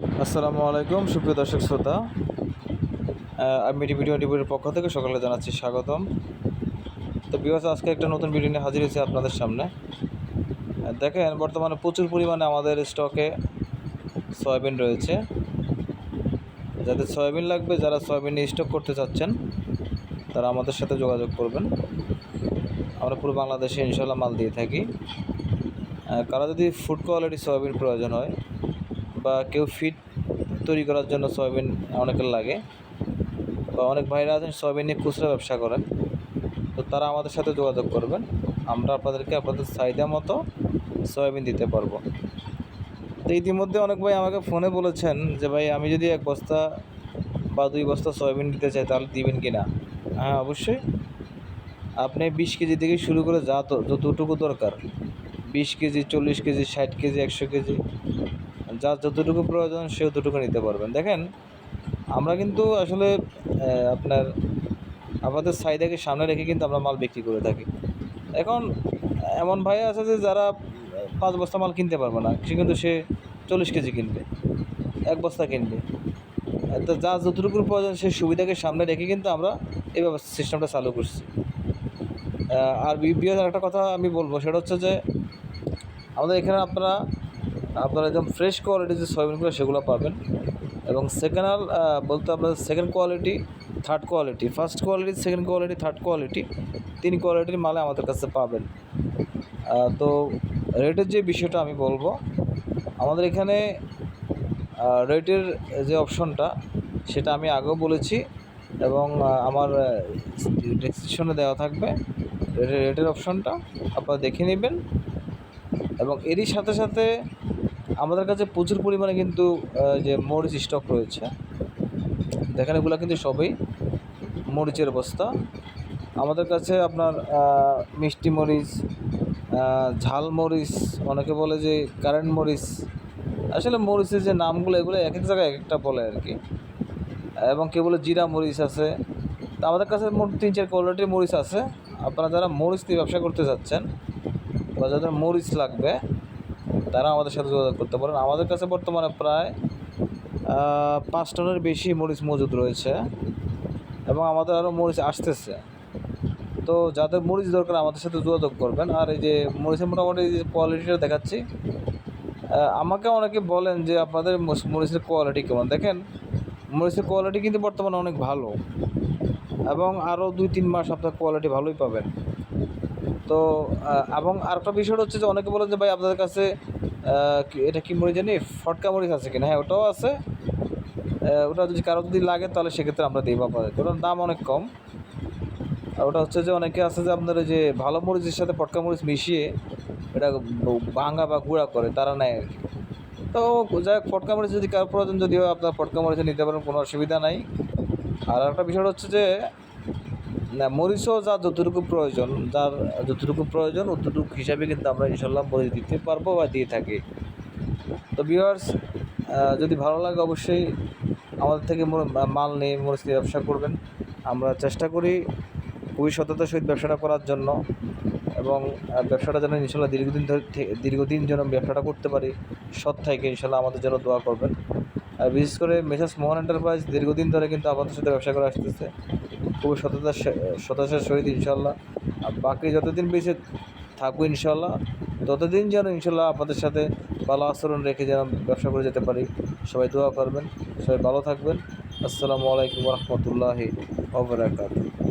আসসালামু আলাইকুম, সুপ্রিয় দর্শক শ্রোতা। আমি টোয়েন্টি ফোরের পক্ষ থেকে সকালে জানাচ্ছি স্বাগতম। তো বিবাস আজকে একটা নতুন ভিডিও নিয়ে হাজির হয়েছি আপনাদের সামনে। দেখেন, বর্তমানে প্রচুর পরিমাণে আমাদের স্টকে সয়াবিন রয়েছে। যাদের সয়াবিন লাগবে, যারা সয়াবিন স্টক করতে চাচ্ছেন, তারা আমাদের সাথে যোগাযোগ করবেন। আমরা পুরো বাংলাদেশে ইনশাল্লাহ মাল দিয়ে থাকি। কারও যদি ফুড কোয়ালিটি সয়াবিন প্রয়োজন হয় বা কেউ ফিট তৈরি করার জন্য সয়াবিন অনেকের লাগে। বা অনেক ভাইরা আছেন, সয়াবিন নিয়ে খুচরা ব্যবসা করেন। তো তারা আমাদের সাথে যোগাযোগ করবেন। আমরা আপনাদেরকে আপনাদের চাহিদা মতো সয়াবিন দিতে পারব। তো ইতিমধ্যে অনেক ভাই আমাকে ফোনে বলেছেন যে, ভাই, আমি যদি এক বস্তা বা দুই বস্তা সয়াবিন দিতে চাই, তাহলে দিবেন কি না? হ্যাঁ অবশ্যই। আপনি বিশ কেজি থেকে শুরু করে যা তো, যতটুকু দরকার। বিশ কেজি, চল্লিশ কেজি, ষাট কেজি, একশো কেজি। যার যতটুকু প্রয়োজন সে ততটুকু নিতে পারবেন। দেখেন, আমরা কিন্তু আসলে আপনার, আমাদের চাহিদাকে সামনে রেখে কিন্তু আমরা মাল বিক্রি করে থাকি। এখন, এমন ভাই আছে যে যারা, পাঁচ বস্তা মাল কিনতে পারবে না। সে কিন্তু সে চল্লিশ কেজি কিনবে, এক বস্তা কিনবে। তো যা যতটুকু প্রয়োজন সেই সুবিধাকে সামনে রেখে কিন্তু আমরা এই ব্যবস্থা সিস্টেমটা চালু করছি। আর বিবিএস একটা কথা আমি বলব, সেটা হচ্ছে যে, আমাদের এখানে আপনারা আপনারা একদম ফ্রেশ কোয়ালিটির যে সয়াবিনগুলো সেগুলো পাবেন। এবং সেকেন্ড হাল বলতে আপনার second quality third quality first quality second quality third quality তিন কোয়ালিটির মালে আমাদের কাছে পাবেন। তো রেটের যে বিষয়টা আমি বলব, আমাদের এখানে রেটের যে অপশনটা সেটা আমি আগেও বলেছি, এবং আমার ডেসক্রিপশনে দেওয়া থাকবে। রেটের অপশনটা আপনারা দেখে নেবেন। এবং এরই সাথে সাথে আমাদের কাছে প্রচুর পরিমাণে কিন্তু যে মরিচ স্টক রয়েছে, দেখেন এগুলো কিন্তু সবই মরিচের বস্তা। আমাদের কাছে আপনার মিষ্টি মরিচ ঝাল মরিচ, অনেকে বলে যে কারেন্ট মরিচ, আসলে মরিচের যে নামগুলো, এগুলো এক এক জায়গায় এক একটা বলে আর কি। এবং কেউ বলে জিরা মরিচ আছে। তো আমাদের কাছে মোট তিন চার কোয়ালিটির মরিচ আছে। আপনারা যারা মরিচ দিয়ে ব্যবসা করতে চাচ্ছেন বা যাদের মরিচ লাগবে, তারা আমাদের সাথে যোগাযোগ করতে পারেন। আমাদের কাছে বর্তমানে প্রায় পাঁচ টনের বেশি মরিচ মজুদ রয়েছে এবং আমাদের আরও মরিচ আসতেছে। তো যাদের মরিচ দরকার, আমাদের সাথে যোগাযোগ করবেন। আর এই যে মরিচের মোটামুটি যে কোয়ালিটিটা দেখাচ্ছি আমাকে অনেকে বলেন যে আপনাদের মরিচের কোয়ালিটি কেমন। দেখেন, মরিচের কোয়ালিটি কিন্তু বর্তমানে অনেক ভালো এবং আরও দুই তিন মাস আপনার কোয়ালিটি ভালোই পাবেন। তো এবং আরেকটা বিষয় হচ্ছে যে অনেকে বলেন যে ভাই আপনাদের কাছে এটা কি মরিচ জানি? ফটকা মরিচ আছে কিনা? হ্যাঁ ওটাও আছে। ওটা যদি কারও যদি লাগে তাহলে সেক্ষেত্রে আমরা দিই আপনাদের। ওটার দাম অনেক কম। আর ওটা হচ্ছে যে অনেকে আছে যে আপনার যে ভালো মরিচের সাথে ফটকা মরিচ মিশিয়ে এটা ভাঙা বা গুঁড়া করে, তারা নেয় আর কি। তো যাই হোক, ফটকা মরিচ যদি কারও প্রয়োজন, যদিও আপনার ফটকা মরিচে নিতে পারেন, কোনো অসুবিধা নাই। আর একটা বিষয় হচ্ছে যে মরিচও যা যতটুকু প্রয়োজন যার যতটুকু প্রয়োজন, অতটুকু হিসাবে কিন্তু আমরা ইনশাল্লাহ মরিচ দিতে পারব বা দিয়ে থাকি। তো ভিউয়ার্স যদি ভালো লাগে অবশ্যই আমাদের থেকে মাল নিয়ে মরিচ নিয়ে ব্যবসা করবেন। আমরা চেষ্টা করি খুবই সততার সহিত ব্যবসাটা করার জন্য এবং ব্যবসাটা যেন ইনশাল্লাহ দীর্ঘদিন ধরে দীর্ঘদিন যেন ব্যবসাটা করতে পারি, সৎ থেকে ইনশাল্লাহ আমাদের জন্য দোয়া করবেন। আর বিশেষ করে মেসার্স মোহন এন্টারপ্রাইজ দীর্ঘদিন ধরে কিন্তু আমাদের সাথে ব্যবসা করে আসতেছে। খুবই সততার সততার সহিত ইনশাল্লাহ আর বাকি যতদিন বেঁচে থাকব ইনশাল্লাহ ততদিন যেন ইনশাল্লাহ আপনাদের সাথে ভালো আচরণ রেখে যেন ব্যবসা করে যেতে পারি। সবাই দোয়া করবেন, সবাই ভালো থাকবেন। আসসালামু আলাইকুম রহমতুল্লাহি ওবরাকাতুহ